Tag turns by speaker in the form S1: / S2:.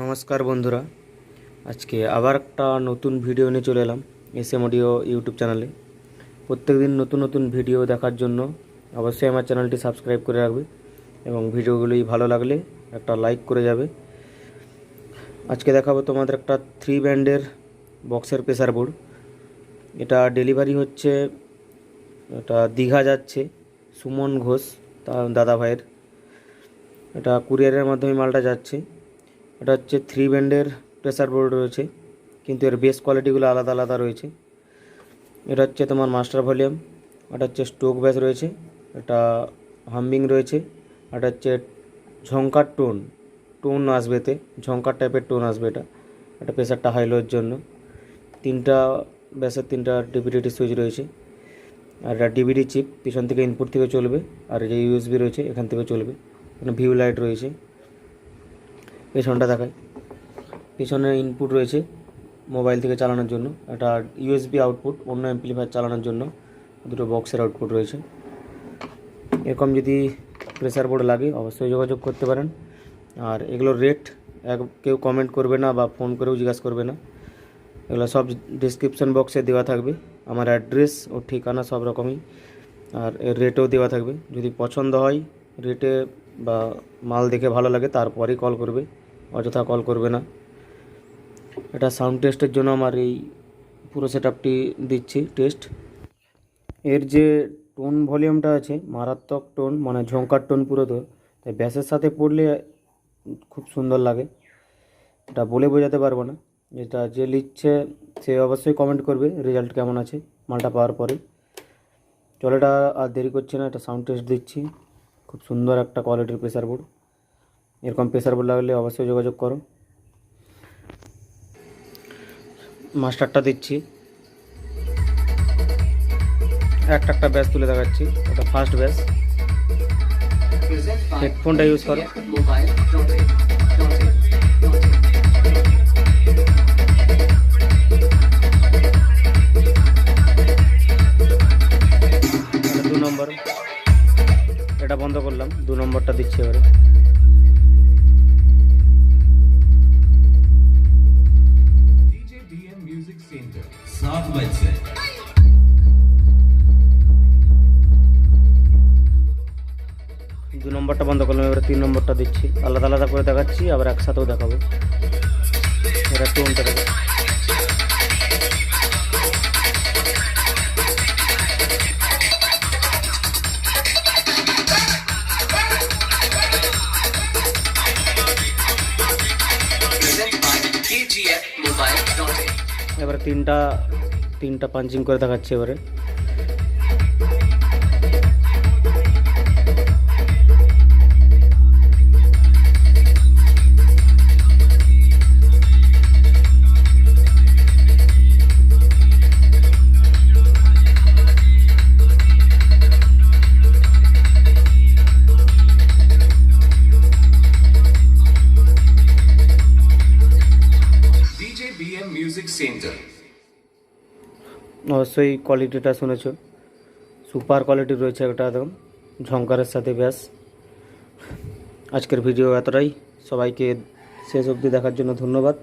S1: নমস্কার বন্ধুরা। আজকে আবার একটা নতুন ভিডিও নিয়ে চলে এলাম এস এম অডিও ইউটিউব চ্যানেলে প্রত্যেকদিন নতুন নতুন ভিডিও দেখার জন্য অবশ্যই আমার চ্যানেলটি সাবস্ক্রাইব করে রাখবে এবং ভিডিওগুলি ভালো লাগলে একটা লাইক করে যাবে। আজকে দেখাবো তোমাদের একটা থ্রি ব্যান্ডের বক্সের প্রেসার বোর্ড এটা ডেলিভারি হচ্ছে, এটা দীঘা যাচ্ছে, সুমন ঘোষ, তার দাদা ভাইয়ের এটা কুরিয়ারের মাধ্যমে মালটা যাচ্ছে। এটা হচ্ছে থ্রি ব্যান্ডের প্রেসার বোর্ড রয়েছে, কিন্তু এর বেস কোয়ালিটিগুলো আলাদা আলাদা রয়েছে। এটা হচ্ছে তোমার মাস্টার ভলিউম এটা হচ্ছে স্টোক ব্যাস রয়েছে, এটা হাম্বিং রয়েছে, এটা হচ্ছে ঝঙ্কার টোন টোন আসবে এতে ঝঙ্কার টাইপের টোন আসবে এটা এটা প্রেসারটা হাই লোর জন্য। তিনটা ব্যাসের তিনটা ডিভিডিটি সুইচ রয়েছে, আর এটা ডিভিডি চিপ পিছন থেকে ইনপুট থেকে চলবে, আর যে ইউএসবি রয়েছে, এখান থেকে চলবে। এখানে ভিউ লাইট রয়েছে। পেছনটা দেখায় পেছনে ইনপুট রয়েছে মোবাইল থেকে চালানোর জন্য, একটা ইউএসবি আউটপুট অন্য অ্যাম্পলিফায়ার চালানোর জন্য, দুটো বক্সের আউটপুট রয়েছে। এরকম যদি প্রেসার বোর্ড লাগে, অবশ্যই যোগাযোগ করতে পারেন। আর এগুলোর রেট এক, কেউ কমেন্ট করবে না বা ফোন করেও জিজ্ঞাসা করবে না। এগুলো সব ডিসক্রিপশন বক্সে দেওয়া থাকবে। আমার অ্যাড্রেস ও ঠিকানা সব রকমই, আর এর রেটও দেওয়া থাকবে। যদি পছন্দ হয় রেটে বা মাল দেখে ভালো লাগে, তারপরেই কল করবে। অযথা কল করবে না। এটা সাউন্ড টেস্টের জন্য আমার এই পুরো সেট আপটি দিচ্ছি টেস্ট এর যে টোন ভলিউমটা আছে, মারাত্মক টোন মানে ঝঙ্কার টোন পুরো তো, তাই ব্যাসের সাথে পড়লে খুব সুন্দর লাগে। এটা বলে বোঝাতে পারব না। যেটা যে লিখছে, সে অবশ্যই কমেন্ট করবে রেজাল্ট কেমন আছে, মালটা পাওয়ার পরে। চলো এটা আর দেরি করছে না, এটা সাউন্ড টেস্ট দিচ্ছি। খুব সুন্দর একটা কোয়ালিটির প্রেসার বোর্ড এরকম প্রেশার বোর্ড লাগলে অবশ্যই যোগাযোগ করো। মাস্টারটা দিচ্ছি। একটা একটা ব্যাস তুলে দেখাচ্ছি। ওটা ফার্স্ট ব্যাস হেডফোনটা ইউজ করো। দু নম্বর। এটা বন্ধ করলাম। দু নম্বরটা দিচ্ছি এবারে। নম্বরটা বন্ধ করলাম, এবারে তিন নম্বরটা দিচ্ছি। আলাদা আলাদা করে দেখাচ্ছি, আবার একসাথেও দেখাবো। এটা টোনটা
S2: by
S1: এবারে তিনটা তিনটা পাঞ্চিং করে দেখাচ্ছি এবারে। অবশ্যই কোয়ালিটিটা শুনেছ। সুপার কোয়ালিটি রয়েছে একটা একদম ঝঙ্কারের সাথে ব্যাস। আজকের ভিডিও এতটাই। সবাইকে শেষ অবধি দেখার জন্য ধন্যবাদ।